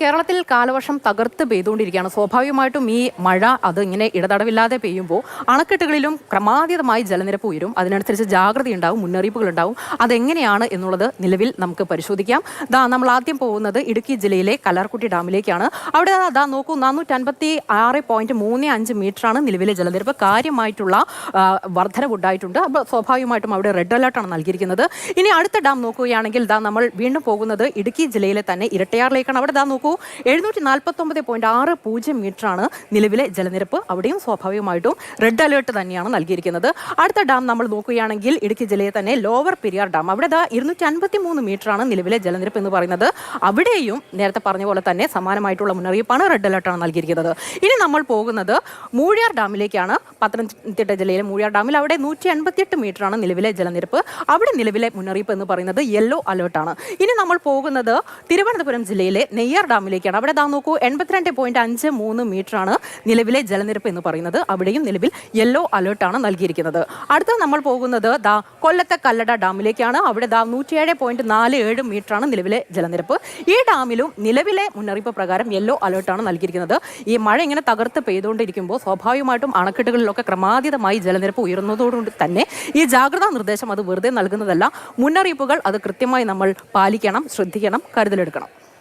കേരളത്തിൽ കാലവർഷം തകർത്ത് പെയ്തുകൊണ്ടിരിക്കുകയാണ്. സ്വാഭാവികമായിട്ടും ഈ മഴ അത് ഇങ്ങനെ ഇടതടവില്ലാതെ പെയ്യുമ്പോൾ അണക്കെട്ടുകളിലും ക്രമാതീതമായി ജലനിരപ്പ് ഉയരും. അതിനനുസരിച്ച് ജാഗ്രത ഉണ്ടാവും മുന്നറിയിപ്പുകൾ ഉണ്ടാവും. അതെങ്ങനെയാണ് എന്നുള്ളത് നിലവിൽ നമുക്ക് പരിശോധിക്കാം. ദാ നമ്മൾ ആദ്യം പോകുന്നത് ഇടുക്കി ജില്ലയിലെ കല്ലാർക്കുട്ടി ഡാമിലേക്കാണ്. അവിടെ ദാ- നോക്കൂ നാനൂറ്റി അൻപത്തി ആറ് പോയിന്റ് മൂന്ന് അഞ്ച് മീറ്ററാണ് നിലവിലെ ജലനിരപ്പ്. കാര്യമായിട്ടുള്ള വർധനവുണ്ടായിട്ടുണ്ട് അപ്പോൾ സ്വാഭാവികമായിട്ടും അവിടെ റെഡ് അലർട്ടാണ് നൽകിയിരിക്കുന്നത്. ഇനി അടുത്ത ഡാം നോക്കുകയാണെങ്കിൽ ദാ നമ്മൾ വീണ്ടും പോകുന്നത് ഇടുക്കി ജില്ലയിലെ തന്നെ ഇരട്ടയാറിലേക്കാണ്. അവിടെ ദാ നോക്കൂ എഴുന്നൂറ്റി നാൽപ്പത്തി ഒമ്പത് പോയിന്റ് ആറ് പൂജ്യം മീറ്ററാണ് നിലവിലെ ജലനിരപ്പ്. അവിടെയും സ്വാഭാവികമായിട്ടും റെഡ് അലേർട്ട് തന്നെയാണ് നൽകിയിരിക്കുന്നത്. അടുത്ത ഡാം നമ്മൾ നോക്കുകയാണെങ്കിൽ ഇടുക്കി ജില്ലയിൽ തന്നെ ലോവർ പെരിയാർ ഡാം. അവിടെ ദാ ഇരുന്നൂറ്റി അൻപത്തി മൂന്ന് മീറ്ററാണ് നിലവിലെ ജലനിരപ്പ് എന്ന് പറയുന്നത്. അവിടെയും നേരത്തെ പറഞ്ഞ പോലെ തന്നെ സമാനമായിട്ടുള്ള മുന്നറിയിപ്പാണ് റെഡ് അലേർട്ടാണ് നൽകിയിരിക്കുന്നത്. ഇനി നമ്മൾ പോകുന്നത് മൂഴിയാർ ഡാമിലേക്കാണ്. പത്തനംതിട്ട ജില്ലയിലെ മൂഴിയാർ ഡാമിൽ അവിടെ നൂറ്റി മീറ്റർ മീറ്ററാണ് നിലവിലെ ജലനിരപ്പ്. അവിടെ നിലവിലെ മുന്നറിയിപ്പ് എന്ന് പറയുന്നത് യെല്ലോ അലേർട്ടാണ്. ഇനി നമ്മൾ പോകുന്നത് തിരുവനന്തപുരം ജില്ലയിലെ നെയ്യാർ ഡാമിലേക്കാണ്. അവിടെ ദാ നോക്കൂ എൺപത്തിരണ്ട് പോയിന്റ് അഞ്ച് മൂന്ന് മീറ്ററാണ് നിലവിലെ ജലനിരപ്പ് എന്ന് പറയുന്നത്. അവിടെയും നിലവിൽ യെല്ലോ അലേർട്ടാണ് നൽകിയിരിക്കുന്നത്. അടുത്ത നമ്മൾ പോകുന്നത് ദാ കൊല്ലത്തെ കല്ലട ഡാമിലേക്കാണ്. അവിടെ ദാ നൂറ്റിയേഴ് പോയിന്റ് നാല് ഏഴ് മീറ്ററാണ് നിലവിലെ ജലനിരപ്പ്. ഈ ഡാമിലും നിലവിലെ മുന്നറിയിപ്പ് പ്രകാരം യെല്ലോ അലേർട്ടാണ് നൽകിയിരിക്കുന്നത്. ഈ മഴ ഇങ്ങനെ തകർത്ത് പെയ്തുകൊണ്ടിരിക്കുമ്പോൾ സ്വാഭാവികമായിട്ടും അണക്കെട്ടുകളിലൊക്കെ ക്രമാതീതമായി ജലനിരപ്പ് ഉയർന്നതോടുകൊണ്ട് തന്നെ ഈ ജാഗ്രതാ നിർദ്ദേശം അത് വെറുതെ നൽകുന്നതല്ല. മുന്നറിയിപ്പുകൾ അത് കൃത്യമായി നമ്മൾ പാലിക്കണം ശ്രദ്ധിക്കണം കരുതലെടുക്കണം.